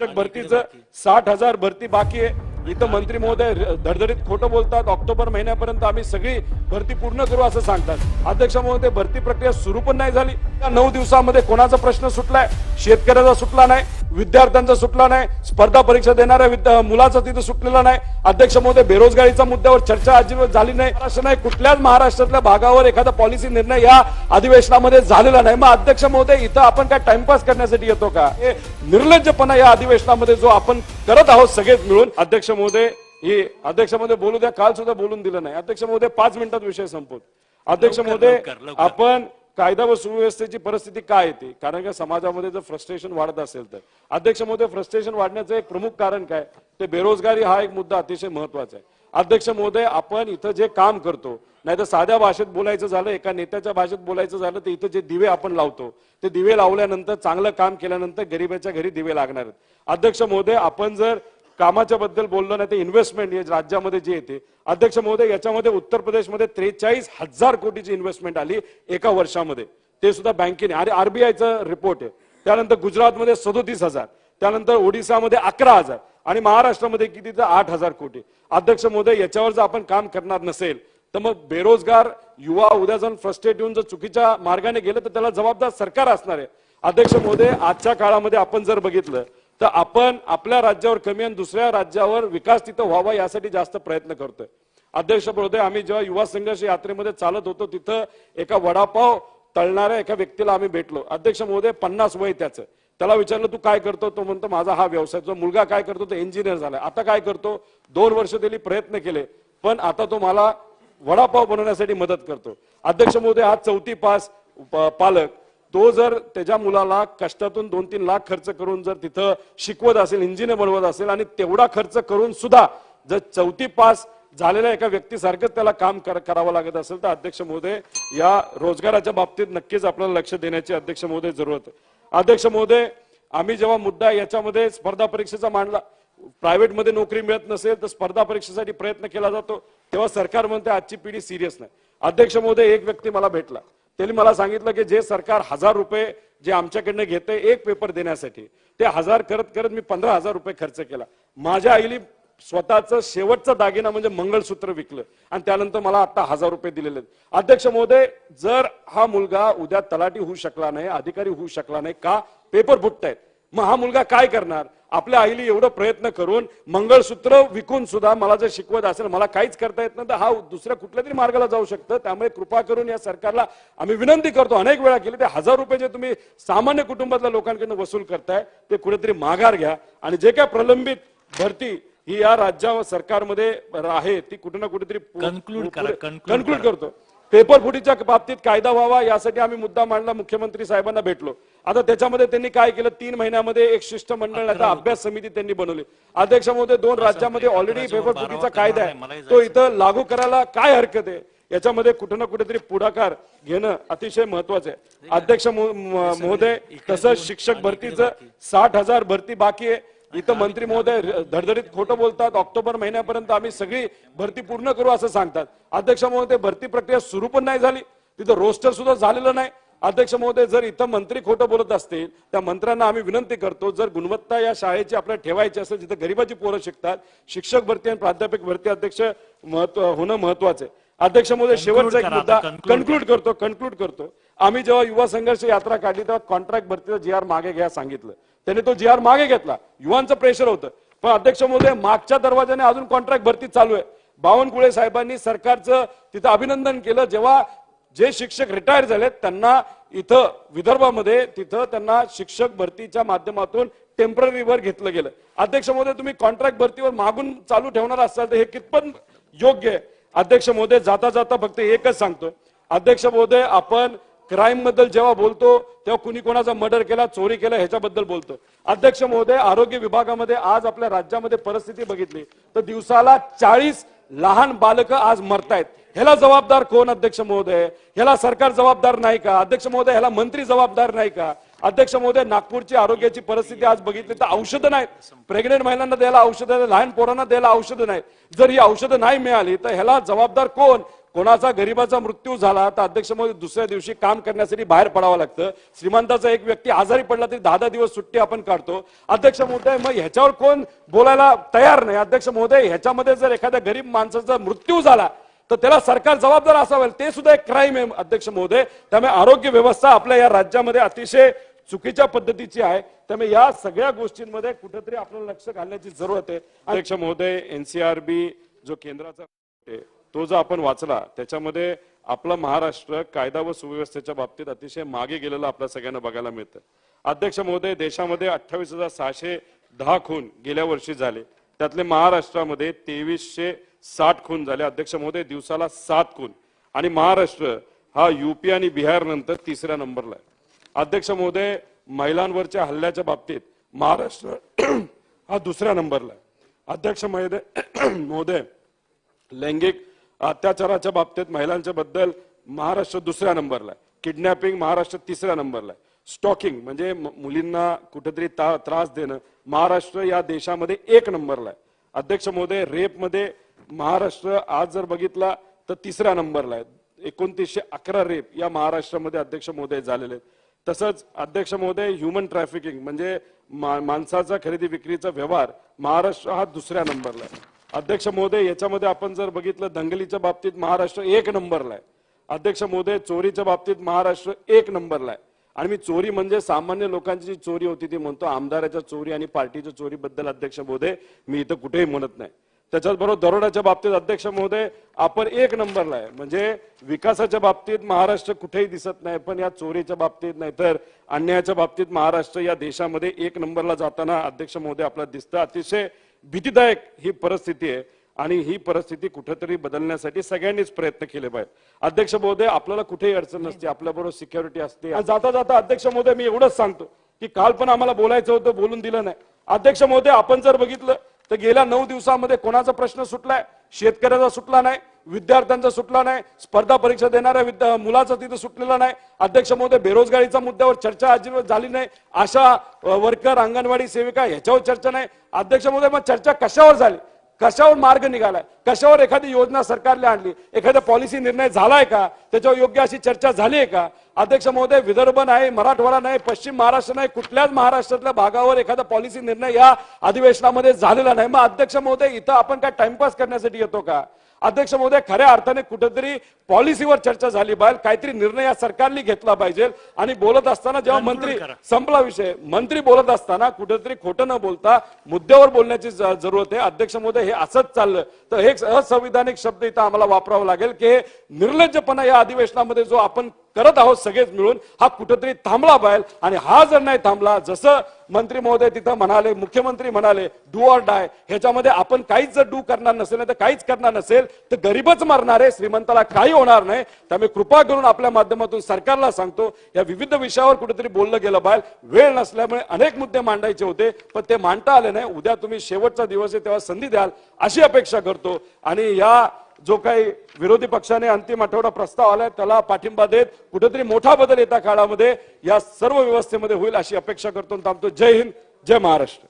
शिक्षक भरतीचं साठ हजार भरती बाकी आहे. इथं मंत्री महोदय धडधडीत खोटं बोलतात. ऑक्टोबर महिन्यापर्यंत आम्ही सगळी भरती पूर्ण करू असं सांगतात. अध्यक्ष महोदय भरती प्रक्रिया सुरू पण नाही झाली. त्या नऊ दिवसामध्ये कोणाचा प्रश्न सुटलाय? शेतकऱ्याचा सुटला नाही. विद्यार्थ्यांचा सुटला नाही. स्पर्धा परीक्षा देणाऱ्या मुलाचा तिथं सुटलेला नाही. अध्यक्ष महोदय बेरोजगारीच्या मुद्द्यावर चर्चा अजिबात झाली नाही. महाराष्ट्र नाही कुठल्याच महाराष्ट्रातल्या भागावर एखादा पॉलिसी निर्णय या अधिवेशनामध्ये झालेला नाही. मग अध्यक्ष महोदय इथं आपण काय टाइमपास करण्यासाठी येतो का? हे निर्लज्जपणा या अधिवेशनामध्ये जो आपण करत आहोत सगळेच मिळून अध्यक्ष महोदय ही अध्यक्ष महोदय बोलू द्या काल सुद्धा बोलून दिलं नाही. अध्यक्ष महोदय पाच मिनिटात विषय संपवत. अध्यक्ष महोदय. आपण कायदा व सुव्यवस्थेची परिस्थिती काय येते कारण का समाजामध्ये जर फ्रस्ट्रेशन वाढत असेल तर. अध्यक्ष महोदय फ्रस्ट्रेशन वाढण्याचं एक प्रमुख कारण काय? ते बेरोजगारी हा एक मुद्दा अतिशय महत्त्वाचा आहे. अध्यक्ष महोदय आपण इथं जे काम करतो नाही तर साध्या भाषेत बोलायचं झालं एका नेत्याच्या भाषेत बोलायचं झालं तर इथं जे दिवे आपण लावतो ते दिवे लावल्यानंतर चांगलं काम केल्यानंतर गरीबाच्या घरी दिवे लागणार आहेत. अध्यक्ष महोदय आपण जर कामाच्या बद्दल बोललो नाही तर इन्व्हेस्टमेंट राज्यामध्ये जे येते. अध्यक्ष महोदय याच्यामध्ये उत्तर प्रदेशमध्ये त्रेचाळीस हजार कोटीची इन्व्हेस्टमेंट आली एका वर्षामध्ये. ते सुद्धा बँकेने. आणि आरबीआयचा रिपोर्ट आहे. त्यानंतर गुजरातमध्ये सदोतीस हजार. त्यानंतर ओडिसामध्ये अकरा हजार. आणि महाराष्ट्रामध्ये किती तर आठ हजार कोटी. अध्यक्ष महोदय याच्यावर जर आपण काम करणार नसेल तर मग बेरोजगार युवा उद्या जाऊन फ्रस्ट्रेट येऊन जर चुकीच्या मार्गाने गेलं तर त्याला जबाबदार सरकार असणार आहे. अध्यक्ष महोदय आजच्या काळामध्ये आपण जर बघितलं तर आपण आपल्या राज्यावर कमी आणि दुसऱ्या राज्यावर विकास तिथं व्हावा यासाठी जास्त प्रयत्न करतोय. अध्यक्ष महोदय आम्ही जेव्हा युवा संघर्ष यात्रेमध्ये चालत होतो तिथं एका वडापाव तळणाऱ्या एका व्यक्तीला आम्ही भेटलो. अध्यक्ष महोदय पन्नास वय त्याचं. त्याला विचारलं तू काय करतो? तो म्हणतो माझा हा व्यवसाय जो मुलगा काय करतो तो इंजिनियर झाला आता काय करतो? दोन वर्ष त्यांनी प्रयत्न केले पण आता तो मला वडापाव बनवण्यासाठी मदत करतो. अध्यक्ष महोदय हा चौथी पास प- पालक. तो जर त्याच्या मुलाला कष्टातून दोन तीन लाख खर्च करून जर तिथं शिकवत असेल इंजिनियर बनवत असेल आणि तेवढा खर्च करून सुद्धा जर चौथी पास झालेल्या एका व्यक्तीसारखंच त्याला काम कर- करावं लागत असेल तर अध्यक्ष महोदय या रोजगाराच्या बाबतीत नक्कीच आपल्याला लक्ष देण्याची अध्यक्ष महोदय जरूरत अध्यक्ष महोदय आम्ही जेव्हा मुद्दा याच्यामध्ये स्पर्धा परीक्षेचा मांडला प्रायव्हेटमध्ये नोकरी मिळत नसेल तर स्पर्धा परीक्षेसाठी प्रयत्न केला जातो तेव्हा सरकार म्हणते आजची पिढी सिरियस नाही. अध्यक्ष महोदय एक व्यक्ती मला भेटला. त्यांनी मला सांगितलं की जे सरकार हजार रुपये जे आमच्याकडनं घेते एक पेपर देण्यासाठी ते हजार करत करत मी पंधरा हजार रुपये खर्च केला. माझ्या आईली स्वतःचं शेवटचं दागिना म्हणजे मंगळसूत्र विकलं आणि त्यानंतर मला आता हजार रुपये दिलेले अध्यक्ष महोदय जर हा मुलगा उद्या तलाठी होऊ शकला नाही अधिकारी होऊ शकला नाही का? पेपर फुटतायत. मग हा मुलगा काय करणार? आपल्या आईली एवढं प्रयत्न करून मंगळसूत्र विकून सुद्धा मला जर शिकवत असेल मला काहीच करता येत नाही तर हा दुसऱ्या कुठल्या तरी मार्गाला जाऊ शकतं. त्यामुळे कृपा करून या सरकारला आम्ही विनंती करतो. अनेक वेळा केली ते हजार रुपये जे तुम्ही सामान्य कुटुंबातल्या लोकांकडून वसूल करताय ते कुठेतरी माघार घ्या. आणि जे काय प्रलंबित भरती ही या राज्या सरकारमध्ये आहे ती कुठे ना कुठेतरी कन्क्लूड करा. करतो. पेपर फुटीच्या बाबतीत कायदा व्हावा यासाठी आम्ही मुद्दा मांडला मुख्यमंत्री साहेबांना भेटलो. आता त्याच्यामध्ये त्यांनी काय केलं? तीन महिन्यामध्ये एक शिष्टमंडळ तर अभ्यास समिती त्यांनी बनवली. अध्यक्ष महोदय दोन राज्यामध्ये ऑलरेडी पेपर फुटीचा कायदा आहे. तो इथं लागू करायला काय हरकत आहे? याच्यामध्ये कुठं ना कुठेतरी पुढाकार घेणं अतिशय महत्वाचं आहे. अध्यक्ष महोदय तसंच शिक्षक भरतीचं साठ हजार भरती बाकी आहे. इथं मंत्री महोदय धडधडीत खोटं बोलतात. ऑक्टोबर महिन्यापर्यंत आम्ही सगळी भरती पूर्ण करू असं सांगतात. अध्यक्ष महोदय भरती प्रक्रिया सुरू पण नाही झाली. तिथं रोस्टर सुद्धा झालेलं नाही. अध्यक्ष महोदय जर इथं मंत्री खोटं बोलत असतील त्या मंत्र्यांना आम्ही विनंती करतो जर गुणवत्ता या शाळेची आपल्याला ठेवायची असेल जिथं गरीबाची पोरं शिकतात शिक्षक भरती आणि प्राध्यापक भरती अध्यक्ष महत्त्व होणं महत्वाचं आहे. अध्यक्ष महोदय शेवटचा एक मुद्दा. कन्क्लूड करतो कन्क्लूड करतो. आम्ही जेव्हा युवा संघर्ष यात्रा काढली तेव्हा कॉन्ट्रॅक्ट भरतीचा जी आर मागे घ्या सांगितलं. त्याने तो जी मागे घेतला. युवांचं प्रेशर होतं. पण अध्यक्ष महोदय मागच्या दरवाजाने अजून कॉन्ट्रॅक्ट भरती चालू आहे. बावनकुळे साहेबांनी सरकारचं तिथं अभिनंदन केलं. जेव्हा जे शिक्षक रिटायर झालेत त्यांना इथं विदर्भामध्ये तिथं त्यांना शिक्षक भरतीच्या माध्यमातून टेम्पररीवर घेतलं गेलं. अध्यक्ष महोदय तुम्ही कॉन्ट्रॅक्ट भरतीवर मागून चालू ठेवणार असाल तर हे कितपत योग्य आहे? अध्यक्ष महोदय जाता जाता फक्त एकच सांगतो अध्यक्ष महोदय आपण क्राईमबद्दल जेव्हा बोलतो तेव्हा कुणी कोणाचा मर्डर केला चोरी केला ह्याच्याबद्दल बोलतो. अध्यक्ष महोदय आरोग्य विभागामध्ये आज आपल्या राज्यामध्ये परिस्थिती बघितली. तर दिवसाला चाळीस लहान बालकं आज मरतायत. ह्याला जबाबदार कोण अध्यक्ष महोदय? ह्याला सरकार जबाबदार नाही का? अध्यक्ष महोदय ह्याला मंत्री जबाबदार नाही का? अध्यक्ष महोदय नागपूरची आरोग्याची परिस्थिती आज बघितली तर औषधं नाहीत. प्रेग्नेंट महिलांना द्यायला औषधं लहान पोरांना द्यायला औषधं नाहीत. जर ही औषधं नाही मिळाली तर ह्याला जबाबदार कोण? कोणाचा गरीबाचा मृत्यू झाला तर अध्यक्ष महोदय दुसऱ्या दिवशी काम करण्यासाठी बाहेर पडावं लागतं. श्रीमंताचा एक व्यक्ती आजारी पडला तरी दहा दहा दिवस सुट्टी आपण काढतो. अध्यक्ष महोदय मग ह्याच्यावर कोण बोलायला तयार नाही? अध्यक्ष महोदय ह्याच्यामध्ये जर एखाद्या गरीब माणसाचा मृत्यू झाला तर त्याला सरकार जबाबदार असावेल ते सुद्धा एक क्राईम आहे अध्यक्ष महोदय. त्यामुळे आरोग्य व्यवस्था आपल्या या राज्यामध्ये अतिशय चुकीच्या पद्धतीची आहे. त्यामुळे या सगळ्या गोष्टींमध्ये कुठेतरी आपल्याला लक्ष घालण्याची जरूरत आहे. अध्यक्ष महोदय एनसीआरबी जो केंद्राचा आहे, तो जो आपण वाचला त्याच्यामध्ये आपला महाराष्ट्र कायदा व सुव्यवस्थेच्या बाबतीत अतिशय मागे गेलेला आपल्या सगळ्यांना बघायला मिळतं. अध्यक्ष महोदय देशामध्ये अठ्ठावीस हजार सहाशे दहा खून गेल्या वर्षी झाले. त्यातले महाराष्ट्रामध्ये तेवीसशे साठ खून झाले. अध्यक्ष महोदय दिवसाला सात खून. आणि महाराष्ट्र हा युपी आणि बिहार नंतर तिसऱ्या नंबरला आहे. अध्यक्ष महोदय महिलांवरच्या हल्ल्याच्या बाबतीत महाराष्ट्र हा दुसऱ्या नंबरला आहे. अध्यक्ष महोदय महोदय लैंगिक अत्याचाराच्या बाबतीत महिलांच्या बद्दल महाराष्ट्र दुसऱ्या नंबरला आहे. किडनॅपिंग महाराष्ट्र तिसऱ्या नंबरला आहे. स्टॉकिंग म्हणजे मुलींना कुठेतरी त्रास देणं महाराष्ट्र या देशामध्ये एक नंबरला आहे. अध्यक्ष महोदय रेपमध्ये महाराष्ट्र आज जर बघितला तर तिसऱ्या नंबरला आहे. एकोणतीसशे अकरा रेप या महाराष्ट्रामध्ये अध्यक्ष महोदय झालेले आहेत. तसंच अध्यक्ष महोदय ह्युमन ट्रॅफिकिंग म्हणजे माणसाचा खरेदी विक्रीचा व्यवहार महाराष्ट्र हा दुसऱ्या नंबरला आहे. अध्यक्ष महोदय याच्यामध्ये आपण जर बघितलं दंगलीच्या बाबतीत महाराष्ट्र एक नंबरला आहे. अध्यक्ष महोदय चोरीच्या बाबतीत महाराष्ट्र एक नंबरला आहे. आणि मी चोरी म्हणजे सामान्य लोकांची जी चोरी होती ती म्हणतो आमदाराच्या चोरी आणि पार्टीच्या चोरीबद्दल अध्यक्ष महोदय मी इथं कुठेही म्हणत नाही. त्याच्याच बरोबर दरोड्याच्या बाबतीत अध्यक्ष महोदय आपण एक नंबरला आहे. म्हणजे विकासाच्या बाबतीत महाराष्ट्र कुठेही दिसत नाही पण या चोरीच्या बाबतीत नाहीतर अन्यायाच्या बाबतीत महाराष्ट्र या देशामध्ये एक नंबरला जाताना अध्यक्ष महोदय आपल्याला दिसतं अतिशय भीतीदायक ही परिस्थिती आहे आणि ही परिस्थिती कुठेतरी बदलण्यासाठी सगळ्यांनीच प्रयत्न केले पाहिजे अध्यक्ष महोदय आपल्याला कुठेही अडचण नसते आपल्याबरोबर सिक्युरिटी असते. जाता जाता अध्यक्ष महोदय मी एवढंच सांगतो की काल पण आम्हाला बोलायचं होतं बोलून दिलं नाही. अध्यक्ष महोदय आपण जर बघितलं तर गेल्या नऊ दिवसामध्ये कोणाचा प्रश्न सुटलाय? शेतकऱ्याचा सुटला नाही विद्यार्थ्यांचा सुटला नाही स्पर्धा परीक्षा देणाऱ्या विद्या मुलाचा तिथं सुटलेला नाही. अध्यक्ष महोदय बेरोजगारीच्या मुद्द्यावर चर्चा अजिबात झाली नाही. आशा वर्कर अंगणवाडी सेविका ह्याच्यावर चर्चा नाही. अध्यक्ष महोदय मग चर्चा कशावर झाली? कशावर मार्ग निघालाय? कशावर एखादी योजना सरकारने आणली? एखादा पॉलिसी निर्णय झालाय का? त्याच्यावर योग्य अशी चर्चा झाली आहे का? अध्यक्ष महोदय विदर्भ नाही मराठवाडा नाही पश्चिम महाराष्ट्र नाही कुठल्याच महाराष्ट्रातल्या भागावर एखादा पॉलिसी निर्णय या अधिवेशनामध्ये झालेला नाही. मग अध्यक्ष महोदय इथं आपण काय टाइमपास करण्यासाठी येतो का? अध्यक्ष महोदय खऱ्या अर्थाने कुठेतरी पॉलिसीवर चर्चा झाली पाहिजे काहीतरी निर्णय या सरकारने घेतला पाहिजे. आणि बोलत असताना जेव्हा मंत्री संपला विषय मंत्री बोलत असताना कुठेतरी खोटं न बोलता मुद्द्यावर बोलण्याची जरूरत आहे. अध्यक्ष महोदय हे असंच चाललं. तर हे एक असंविधानिक शब्द इथं आम्हाला वापरावा लागेल की हे निर्लज्जपणा या अधिवेशनामध्ये जो आपण करत आहोत सगळेच मिळून. हा कुठंतरी थांबला पाहिजे. आणि हा जर नाही थांबला जसं मंत्री महोदय तिथं म्हणाले मुख्यमंत्री म्हणाले डू ऑर डाय ह्याच्यामध्ये आपण काहीच जर डू करणार नसेल नाही तर काहीच करणार नसेल तर गरीबच मरणार आहे श्रीमंताला काही होणार नाही. त्यामुळे कृपा करून आपल्या माध्यमातून सरकारला सांगतो या विविध विषयावर कुठेतरी बोललं गेलं पाहिजे. वेळ नसल्यामुळे अनेक मुद्दे मांडायचे होते पण ते मांडता आले नाही. उद्या तुम्ही शेवटचा दिवस आहे तेव्हा संधी द्याल अशी अपेक्षा करतो. आणि या जो काही विरोधी पक्षाने अंतिम आठवडा प्रस्ताव आलाय त्याला पाठिंबा देत कुठेतरी मोठा बदल येत्या काळामध्ये या सर्व व्यवस्थेमध्ये होईल अशी अपेक्षा करतो थांबतो. जय हिंद जय महाराष्ट्र.